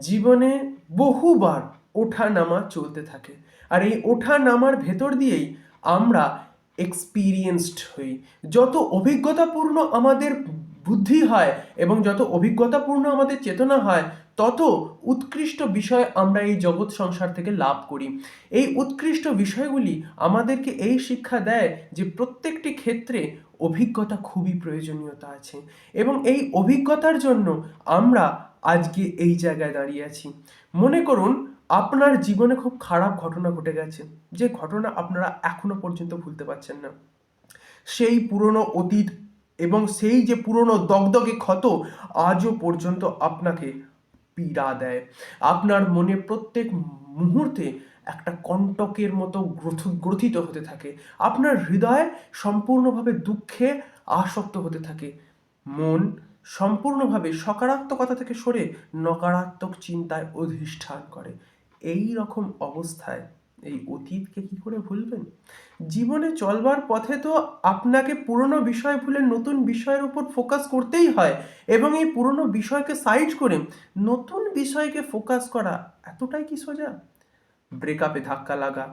জীবনে বহুবার ওঠা নামা চলতে থাকে। আর এই ওঠা নামার ভেতর দিয়েই আমরা এক্সপিরিয়েন্সড হই। যত অভিজ্ঞতাপূর্ণ আমাদের বুদ্ধি হয় এবং যত অভিজ্ঞতাপূর্ণ আমাদের চেতনা হয়, তত উৎকৃষ্ট বিষয় আমরা এই জগৎ সংসার থেকে লাভ করি। এই উৎকৃষ্ট বিষয়গুলি আমাদেরকে এই শিক্ষা দেয় যে প্রত্যেকটি ক্ষেত্রে অভিজ্ঞতা খুবই প্রয়োজনীয়তা আছে। এবং এই অভিজ্ঞতার জন্য আমরা আজকে এই জায়গায় দাঁড়িয়ে আছি। মনে করুন, আপনার জীবনে খুব খারাপ ঘটনা ঘটে গেছে। যে ঘটনা আপনারা এখনও পর্যন্ত ভুলতে পারছেন না। সেই পুরনো অতীত এবং সেই যে পুরনো দগদগে ক্ষত, আজও পর্যন্ত আপনাকে পীড়া দেয়। আপনার মনে প্রত্যেক মুহূর্তে একটা কণ্টকের মতো গ্রথ- গ্রথিত হতে থাকে। আপনার হৃদয় সম্পূর্ণভাবে দুঃখে আসক্ত হতে থাকে। মন সম্পূর্ণভাবে সকারাত্মকতা থেকে সরে নকারাত্মক চিন্তায় অধিষ্ঠান করে। এই রকম অবস্থায় এই অতীতকে কি করে ভুলবেন? জীবনে চলবার পথে তো আপনাকে পুরনো বিষয় ভুলে নতুন বিষয়ের উপর ফোকাস করতেই হয় এবং এই পুরনো বিষয়কে সাইড করে নতুন বিষয়কে ফোকাস করা এতটাই কি সোজা? ব্রেকআপে ধাক্কা লাগা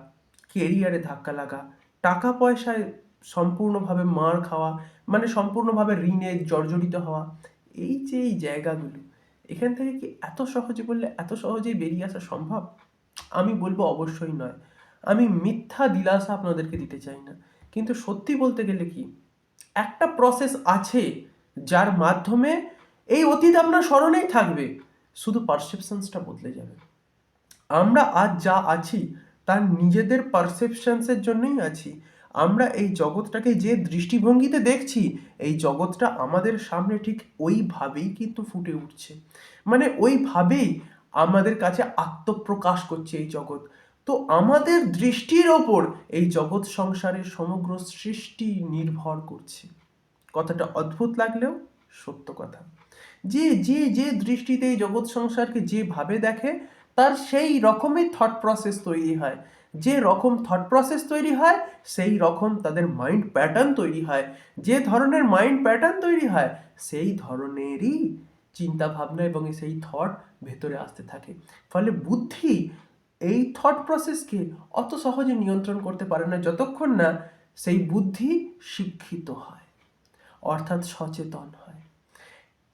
কেরিয়ারে ধাক্কা লাগা, টাকা পয়সায় সম্পূর্ণভাবে মার খাওয়া মানে সম্পূর্ণভাবে ঋণে জর্জরিত হওয়া, এই যে এই জায়গাগুলো, এখান থেকে কি এত সহজে বললে এত সহজেই বেরিয়ে আসা সম্ভব? আমি বলব অবশ্যই নয়। আমি মিথ্যা দিলাসা আপনাদেরকে দিতে চাই না। কিন্তু সত্যি বলতে গেলে কি, একটা প্রসেস আছে যার মাধ্যমে এই অতীত আপনার স্মরণেই থাকবে, শুধু পারসেপশনসটা বদলে যাবে। আমরা আজ যা আছি, তার নিজেদের পারসেপশনসের জন্যই আছি। আমরা এই জগৎটাকে যে দৃষ্টিভঙ্গিতে দেখছি, এই জগৎটা আমাদের সামনে ঠিক ওইভাবেই কিন্তু ফুটে উঠছে। মানে ওইভাবেই আমাদের কাছে আত্মপ্রকাশ করছে এই জগৎ। তো আমাদের দৃষ্টির ওপর এই জগৎ সংসারের সমগ্র সৃষ্টি নির্ভর করছে। কথাটা অদ্ভুত লাগলেও সত্য কথা। যে যে যে দৃষ্টিতে এই জগৎ সংসারকে যেভাবে দেখে, তার সেই রকমই থট প্রসেস তৈরি হয়। যে রকম থট প্রসেস তৈরি হয়, সেই রকম তাদের মাইন্ড প্যাটার্ন তৈরি হয়। যে ধরনের মাইন্ড প্যাটার্ন তৈরি হয়, সেই ধরনেরই চিন্তা ভাবনা এবং সেই থট ভেতরে আসতে থাকে। ফলে বুদ্ধি এই থট প্রসেসকে অত সহজে নিয়ন্ত্রণ করতে পারে না, যতক্ষণ না সেই বুদ্ধি শিক্ষিত হয়, অর্থাৎ সচেতন হয়।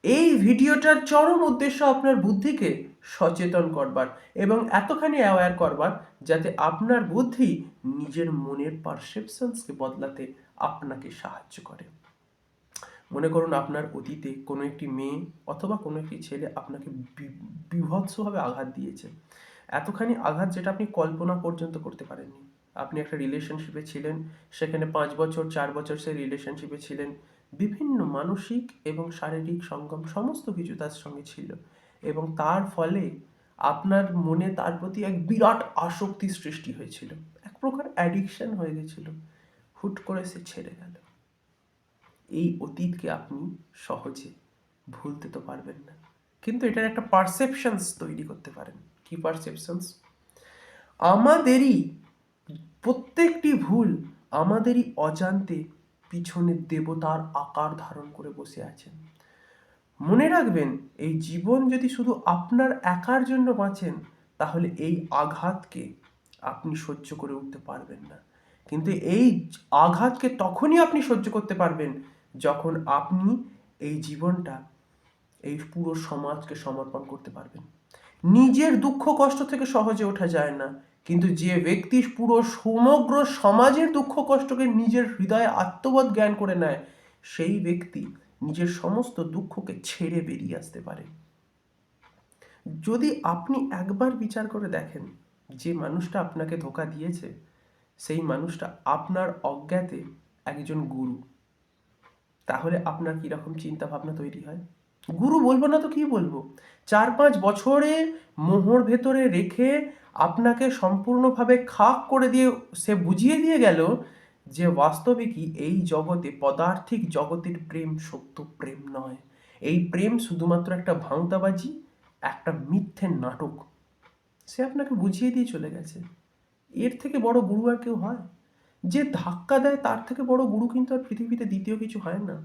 এই ভিডিওটার চরম উদ্দেশ্য আপনার বুদ্ধিকে সচেতন করবার এবং এতখানি অ্যাওয়্যার করবার যাতে আপনার বুদ্ধি নিজের মনের পারসেপশনসকে বদলাতে আপনাকে সাহায্য করে। মনে করুন আপনার অতীতে কোনো একটি মেয়ে অথবা কোনো একটি ছেলে আপনাকে বীভৎসভাবে আঘাত দিয়েছে। এতখানি আঘাত যেটা আপনি কল্পনা পর্যন্ত করতে পারেননি। আপনি একটা রিলেশনশিপে ছিলেন, সেখানে পাঁচ বছর, চার বছর সেই রিলেশনশিপে ছিলেন। বিভিন্ন মানসিক এবং শারীরিক সঙ্গম, সমস্ত কিছু তার সঙ্গে ছিল। এবং তার ফলে আপনার মনে তার প্রতি এক বিরাট আসক্তি সৃষ্টি হয়েছিল। এক প্রকার অ্যাডিকশন হয়ে গেছিল। হুট করে সে ছেড়ে গেল। এই অতীতকে আপনি সহজে ভুলতে তো পারবেন না। কিন্তু এটার একটা পারসেপশনস তৈরি করতে পারেন। কি পারসেপশনস আমাদেরই প্রত্যেকটি ভুল আমাদেরই অজান্তে পিছনে দেবতার আকার ধারণ করে বসে আছেন। মনে রাখবেন, এই জীবন যদি শুধু আপনার একার জন্য বাঁচেন, তাহলে এই আঘাতকে আপনি সহ্য করে উঠতে পারবেন না। কিন্তু এই আঘাতকে তখনই আপনি সহ্য করতে পারবেন, যখন আপনি এই জীবনটা, এই পুরো সমাজকে সমর্পণ করতে পারবেন। নিজের দুঃখ কষ্ট থেকে সহজে ওঠা যায় না, কিন্তু যে ব্যক্তি পুরো সমগ্র সমাজের দুঃখ কষ্টকে নিজের হৃদয়ে আত্মবোধ জ্ঞান করে নেয়, সেই ব্যক্তি নিজের সমস্ত দুঃখকে ছেড়ে বেরিয়ে আসতে পারে। যদি আপনি একবার বিচার করে দেখেন যে মানুষটা আপনাকে ধোকা দিয়েছে, সেই মানুষটা আপনার অজ্ঞাতে একজন গুরু, তাহলে আপনার কীরকম চিন্তা ভাবনা তৈরি হয়? গুরু বলব না তো কি বলব? চার পাঁচ বছরে মোহর ভেতরে রেখে আপনাকে সম্পূর্ণভাবে খাক করে দিয়ে সে বুঝিয়ে দিয়ে গেল যে বাস্তবিকই এই জগতে পদার্থিক জগতের প্রেম সত্য প্রেম নয়। এই প্রেম শুধুমাত্র একটা ভাঁওতাবাজি একটা মিথ্যের নাটক। সে আপনাকে বুঝিয়ে দিয়ে চলে গেছে। এর থেকে বড় গুরু আর কেউ হয়? যে ধাক্কা দেয় তার থেকে বড় গুরু কিন্তু আর পৃথিবীতে দ্বিতীয় কিছু হয় না।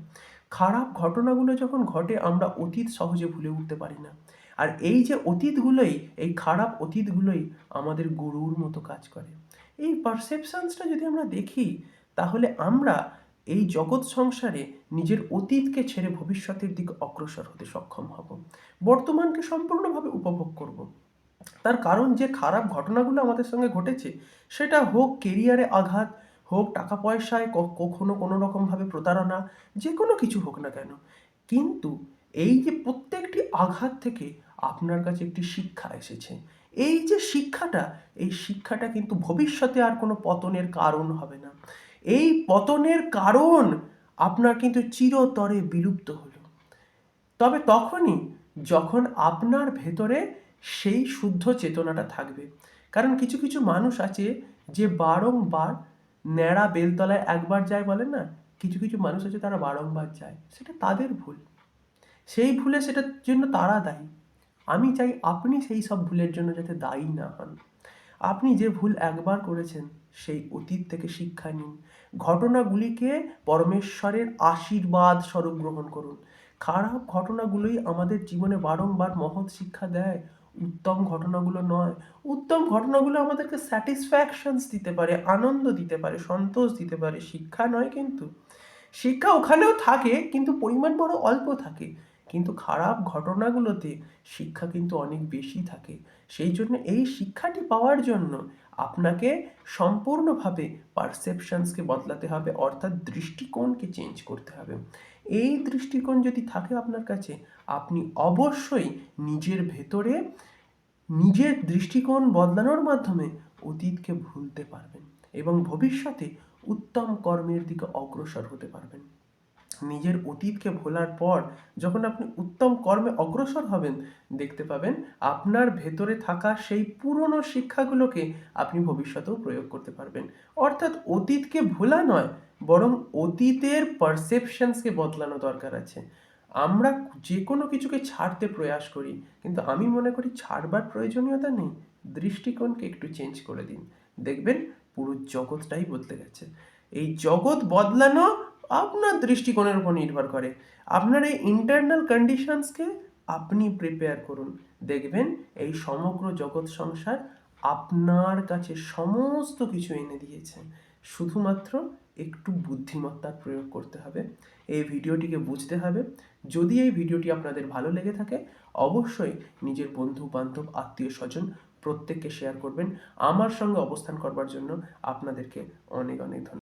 খারাপ ঘটনাগুলো যখন ঘটে, আমরা অতীত সহজে ভুলে উঠতে পারি না। আর এই যে অতীতগুলোই, এই খারাপ অতীতগুলোই আমাদের গুরুর মতো কাজ করে। এই পারসেপশনসটা যদি আমরা দেখি, তাহলে আমরা এই জগৎ সংসারে নিজের অতীতকে ছেড়ে ভবিষ্যতের দিকে অগ্রসর হতে সক্ষম হব। বর্তমানকে সম্পূর্ণভাবে উপভোগ করব। তার কারণ যে খারাপ ঘটনাগুলো আমাদের সঙ্গে ঘটেছে, সেটা হোক কেরিয়ারে আঘাত, হোক টাকা পয়সায় কখনো কোনো রকমভাবে প্রতারণা, যে কোনো কিছু হোক না কেন। কিন্তু এই যে প্রত্যেকটি আঘাত থেকে আপনার কাছে একটি শিক্ষা এসেছে। এই যে শিক্ষাটা, এই শিক্ষাটা কিন্তু ভবিষ্যতে আর কোনো পতনের কারণ হবে না। এই পতনের কারণ আপনার কিন্তু চিরতরে বিলুপ্ত হলো। তবে তখনই যখন আপনার ভেতরে সেই শুদ্ধ চেতনাটা থাকবে। কারণ কিছু কিছু মানুষ আছে যে বারংবার ন্যাড়া বেলতলায় একবার যায় বলে না? কিছু কিছু মানুষ আছে তারা বারংবার যায়। সেটা তাদের ভুল। সেই ভুলে সেটার জন্য তারা দায়ী। আমি চাই আপনি সেই সব ভুলের জন্য যাতে দায়ী না হন। আপনি যে ভুল একবার করেছেন, সেই অতীত থেকে শিক্ষা নিন। ঘটনাগুলিকে পরমেশ্বরের আশীর্বাদ স্বরূপ গ্রহণ করুন। খারাপ ঘটনাগুলোই আমাদের জীবনে বারংবার মহৎ শিক্ষা দেয়। উত্তম ঘটনাগুলো নয়। উত্তম ঘটনাগুলো আমাদেরকে স্যাটিসফ্যাকশনস দিতে পারে, আনন্দ দিতে পারে, সন্তোষ দিতে পারে। শিক্ষা নয় কিন্তু। শিক্ষা ওখানেও থাকে, কিন্তু পরিমাণ বড় অল্প থাকে। কিন্তু খারাপ ঘটনাগুলোতে শিক্ষা কিন্তু অনেক বেশি থাকে। সেই জন্য এই শিক্ষাটি পাওয়ার জন্য আপনাকে সম্পূর্ণভাবে পারসেপশনসকে বদলাতে হবে, অর্থাৎ দৃষ্টিকোণকে চেঞ্জ করতে হবে। এই দৃষ্টিকোণ যদি থাকে আপনার কাছে, আপনি অবশ্যই নিজের ভেতরে নিজের দৃষ্টিকোণ বদলানোর মাধ্যমে অতীতকে ভুলতে পারবেন এবং ভবিষ্যতে উত্তম কর্মের দিকে অগ্রসর হতে পারবেন। নিজের অতীতকে ভোলার পর যখন আপনি উত্তম কর্মে অগ্রসর হবেন, দেখতে পাবেন আপনার ভেতরে থাকা সেই পুরনো শিক্ষাগুলোকে আপনি ভবিষ্যতেও প্রয়োগ করতে পারবেন। অর্থাৎ অতীতকে ভোলা নয়, বরং অতীতের পারসেপশনসকে বদলানো দরকার আছে। আমরা যে কোনো কিছুকে ছাড়তে প্রয়াস করি, কিন্তু আমি মনে করি ছাড়বার প্রয়োজনীয়তা নেই। দৃষ্টিকোণকে একটু চেঞ্জ করে দিন। দেখবেন পুরো জগৎটাই বদলে গেছে। এই জগৎ বদলানো আপনার দৃষ্টিকোণের উপর নির্ভর করে। আপনার এই ইন্টারনাল কন্ডিশনসকে আপনি প্রিপেয়ার করুন। দেখবেন এই সমগ্র জগৎ সংসার আপনার কাছে সমস্ত কিছু এনে দিয়েছে। শুধুমাত্র একটু বুদ্ধিমত্তার প্রয়োগ করতে হবে। এই ভিডিওটিকে বুঝতে হবে। যদি এই ভিডিওটি আপনাদের ভালো লেগে থাকে, অবশ্যই নিজের বন্ধু, বান্ধব, আত্মীয়, স্বজন প্রত্যেককে শেয়ার করবেন। আমার সঙ্গে অবস্থান করবার জন্য আপনাদেরকে অনেক অনেক ধন্যবাদ।